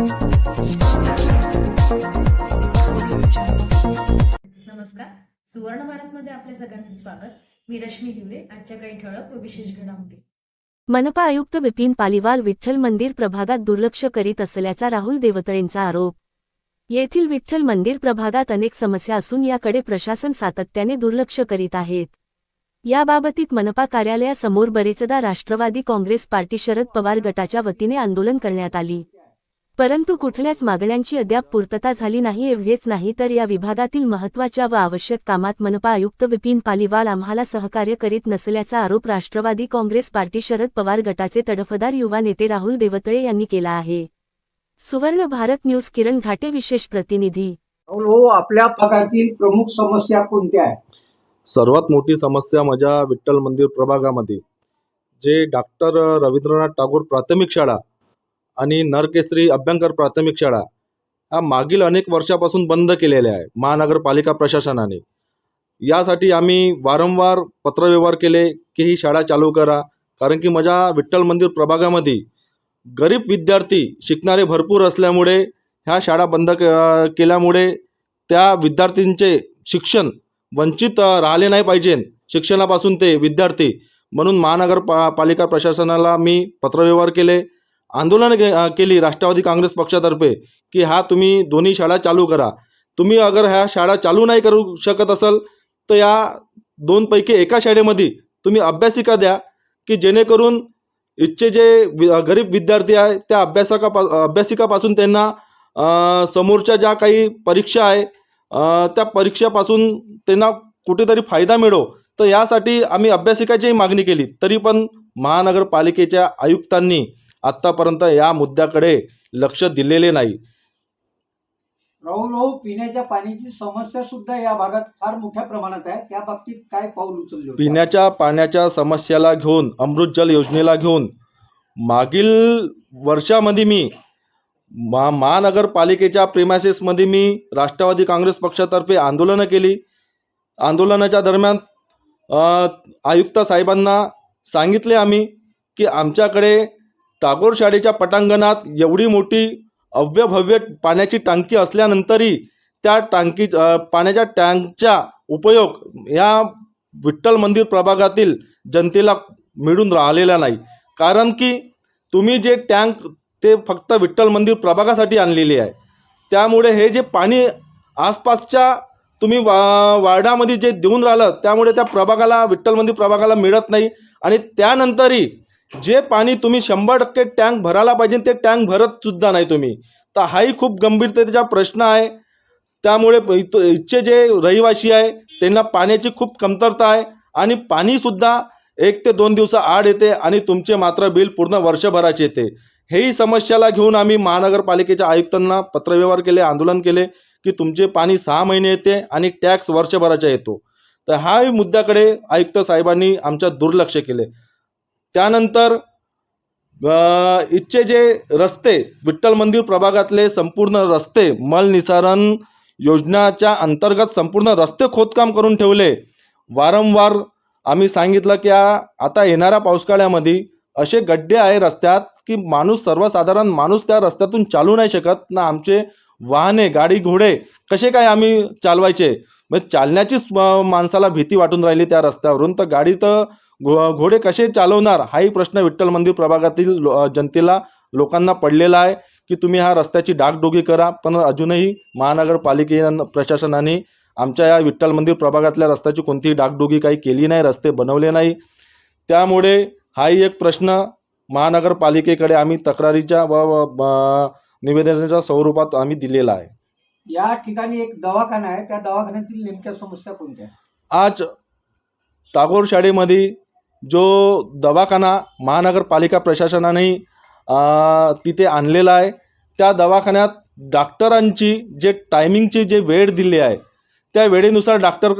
नमस्कार. सुवर्ण भारतमध्ये आपल्या सगळ्यांचं स्वागत. मी रश्मी हिवरे आजच्या काही ठळक व विशेष घडामोडी. मनपा आयुक्त विपिन पालिवाल विठ्ठल मंदिर प्रभागात दुर्लक्ष करीत असल्याचा राहुल देवतळेंचा आरोप. येथील विठ्ठल मंदिर प्रभागात अनेक समस्या असून याकडे प्रशासन सातत्याने दुर्लक्ष करीत आहेत याबाबतीत मनपा कार्यालयासमोर बरेचदा राष्ट्रवादी काँग्रेस पार्टी शरद पवार गटाच्या वतीने आंदोलन करण्यात आली. परंतु कुठल्याच मागण्यांची अद्याप पूर्तता झाली नाही एवढेच नाही तर या विभागातील महत्त्वाच्या व आवश्यक कामात मनपा आयुक्त विपिन पालिवाल आम्हाला सहकार्य करीत नसल्याचा आरोप राष्ट्रवादी काँग्रेस पार्टी शरद पवार गटाचे तडफदार युवा नेते राहुल देवतळे यांनी केला आहे. सुवर्ण भारत न्यूज किरण घाटे विशेष प्रतिनिधी. भाऊ आपल्या भागातील प्रमुख समस्या कोणत्या आहेत? सर्वात मोठी समस्या माझ्या विठ्ठल मंदिर प्रभागामध्ये. जे डॉक्टर रवींद्रनाथ टागोर प्राथमिक शाळा आणि नरकेसरी अभ्यंकर प्राथमिक शाळा हा मागील अनेक वर्षापासून बंद केलेल्या आहे महानगरपालिका प्रशासनाने. यासाठी आम्ही वारंवार पत्रव्यवहार केले की ही शाळा चालू करा कारण की माझ्या विठ्ठल मंदिर प्रभागामध्ये गरीब विद्यार्थी शिकणारे भरपूर असल्यामुळे ह्या शाळा बंद क- केल्यामुळे त्या विद्यार्थ्यांचे शिक्षण वंचित राहिले नाही पाहिजे शिक्षणापासून ते विद्यार्थी म्हणून महानगर पा पालिका प्रशासनाला मी पत्रव्यवहार केले. आंदोलन केली राष्ट्रवादी काँग्रेस पक्षातर्फे की हा तुम्ही दोन्ही शाळा चालू करा. तुम्ही अगर ह्या शाळा चालू नाही करू शकत असाल तर या दोनपैकी एका शाळेमध्ये तुम्ही अभ्यासिका द्या की जेणेकरून इथचे जे वि- गरीब विद्यार्थी आहे त्या अभ्यासका अभ्यासिकापासून त्यांना समोरच्या ज्या काही परीक्षा आहे त्या परीक्षेपासून त्यांना कुठेतरी फायदा मिळो. तर यासाठी आम्ही अभ्यासिकाचीही मागणी केली. तरी पण महानगरपालिकेच्या आयुक्तांनी आत्तापर्यंत या मुद्द्याकडे लक्ष दिलेले नाही. राहुल भाऊ पिण्याच्या पाण्याची समस्या सुद्धा या भागात फार मोठ्या प्रमाणात आहे. त्या बाबतीत काय पाऊल उचलले? पिण्याच्या पाण्याच्या समस्याला घेऊन अमृत जल योजनेला घेऊन मागील वर्षामध्ये मी मा महानगरपालिकेच्या प्रेमायसेसमध्ये मी राष्ट्रवादी काँग्रेस पक्षातर्फे आंदोलनं केली. आंदोलनाच्या दरम्यान आयुक्त साहेबांना सांगितले आम्ही की आमच्याकडे टागोर शाळेच्या पटांगणात एवढी मोठी अव्यभव्य पाण्याची टांकी असल्यानंतरही त्या टांकी पाण्याच्या टँकचा उपयोग या विठ्ठल मंदिर प्रभागातील जनतेला मिळून राहिलेला नाही. कारण की तुम्ही जे टँक ते फक्त विठ्ठल मंदिर प्रभागासाठी आणलेले आहे. त्यामुळे हे जे पाणी आसपासच्या तुम्ही वा वार्डामध्ये जे देऊन राहिलं त्यामुळे त्या प्रभागाला विठ्ठल मंदिर प्रभागाला मिळत नाही. आणि त्यानंतरही जे पाणी तुम्ही शंभर टक्के टँक भरायला पाहिजे ते टँक भरत सुद्धा नाही तुम्ही. तर हाही खूप गंभीरतेचा प्रश्न आहे. त्यामुळे इथं- इथचे जे रहिवासी आहे त्यांना पाण्याची खूप कमतरता आहे आणि पाणीसुद्धा एक ते दोन दिवसा आड येते आणि तुमचे मात्र बिल पूर्ण वर्षभराचे येते. हेही समस्याला घेऊन आम्ही महानगरपालिकेच्या आयुक्तांना पत्रव्यवहार केले आंदोलन केले की तुमचे पाणी सहा महिने येते आणि टॅक्स वर्षभराचा येतो. तर हाही मुद्द्याकडे आयुक्त साहेबांनी आमच्या दुर्लक्ष केले. त्यानंतर इथचे जे रस्ते विठ्ठल मंदिर प्रभागातले संपूर्ण रस्ते मलनिसारण योजनाच्या अंतर्गत संपूर्ण रस्ते खोदकाम करून ठेवले. वारंवार आम्ही सांगितलं की आता येणाऱ्या पावसाळ्यामध्ये असे गड्डे आहे रस्त्यात की माणूस सर्वसाधारण माणूस त्या रस्त्यातून चालू नाही शकत ना आमचे वाहने गाडी घोडे कसे काय आम्ही चालवायचे? म्हणजे चालण्याचीच माणसाला भीती वाटून राहिली त्या रस्त्यावरून. तर गाडी तर घो घोडे कसे चालवणार? हाही प्रश्न विठ्ठल मंदिर प्रभागातील लो- जनतेला लोकांना पडलेला आहे की तुम्ही हा रस्त्याची डागडोगी करा. पण अजूनही महानगरपालिके प्रशासनाने आमच्या या विठ्ठल मंदिर प्रभागातल्या रस्त्याची कोणतीही डागडोगी काही केली नाही रस्ते बनवले नाही. त्यामुळे हाही एक प्रश्न महानगरपालिकेकडे आम्ही तक्रारीच्या व निवेदनाच्या स्वरूपात आम्ही दिलेला आहे. या ठिकाणी एक दवाखाना आहे. त्या दवाखान्यातील नेमक्या समस्या कोणत्या? आज टागोर शाळेमध्ये जो दवाखाना महानगरपालिका प्रशासनाने तिथे आणलेला आहे त्या दवाखान्यात डॉक्टरांची जे टायमिंगची जे वेळ दिली आहे त्या वेळेनुसार डॉक्टर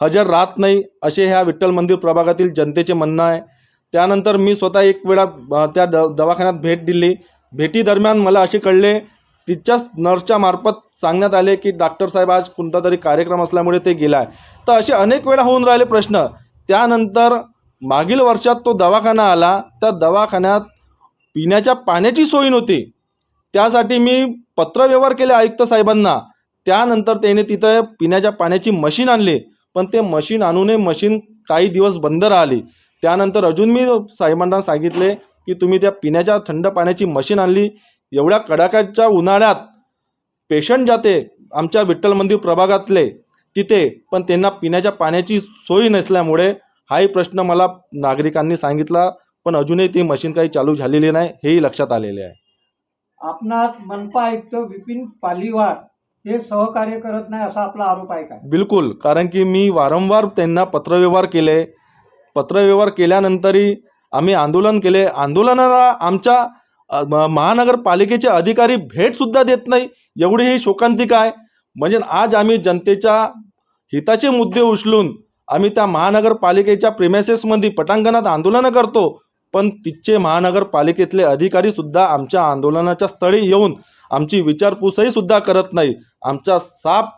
हजर राहत नाही असे ह्या विठ्ठल मंदिर प्रभागातील जनतेचे म्हणणं आहे. त्यानंतर मी स्वतः एक वेळा त्या द दवाखान्यात भेट दिली. भेटीदरम्यान मला असे कळले तिच्याच नर्सच्या मार्फत सांगण्यात आले की डॉक्टर साहेब आज कोणता तरी कार्यक्रम असल्यामुळे ते गेला आहे तर असे अनेक वेळा होऊन राहिले प्रश्न. त्यानंतर मागील वर्षात तो दवाखाना आला. त्या दवाखान्यात पिण्याच्या पाण्याची सोय नव्हती. त्यासाठी मी पत्रव्यवहार केले आयुक्त साहेबांना. त्यानंतर त्याने तिथं पिण्याच्या पाण्याची मशीन आणली. पण ते मशीन आणूनही मशीन काही दिवस बंद राहिली. त्यानंतर अजून मी साहेबांना सांगितले की तुम्ही त्या पिण्याच्या थंड पाण्याची मशीन आणली. एवढ्या कडाक्याच्या उन्हाळ्यात पेशंट जाते आमच्या विठ्ठल मंदिर प्रभागातले तिथे. पण त्यांना पिण्याच्या पाण्याची सोय नसल्यामुळे हाही प्रश्न मला नागरिकांनी सांगितला पण अजूनही ती मशीन काही चालू झालेली नाही हेही लक्षात आलेले आहे. आपणात मनपा आयुक्त विपिन पालीवार हे सहकार्य करत नाही असा आपला आरोप आहे काय? बिलकुल कारण की मी वारंवार त्यांना पत्रव्यवहार केले. पत्रव्यवहार केल्यानंतरही आम्ही आंदोलन केले. आंदोलनाला आमच्या अ, म- महानगरपालिकेचे अधिकारी भेटसुद्धा देत नाही. एवढी ही शोकांतिका आहे. म्हणजे आज आम्ही जनतेच्या हिताचे मुद्दे उचलून आम्ही त्या महानगरपालिकेच्या प्रिमेसेसमध्ये पटांगणात आंदोलनं करतो. पण तिथचे महानगरपालिकेतले अधिकारी सुद्धा आमच्या आंदोलनाच्या स्थळी येऊन आमची विचारपूसही सुद्धा करत नाही. आमचा साप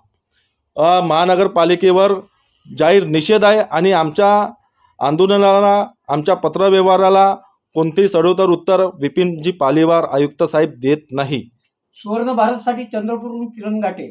महानगरपालिकेवर जाहीर निषेध आहे आणि आमच्या आंदोलनाला आमच्या पत्रव्यवहाराला कोणतेही सडोतर उत्तर विपिनजी पालिवार आयुक्त साहेब देत नाही. सुवर्ण भारतसाठी चंद्रपूरहून किरण गाठे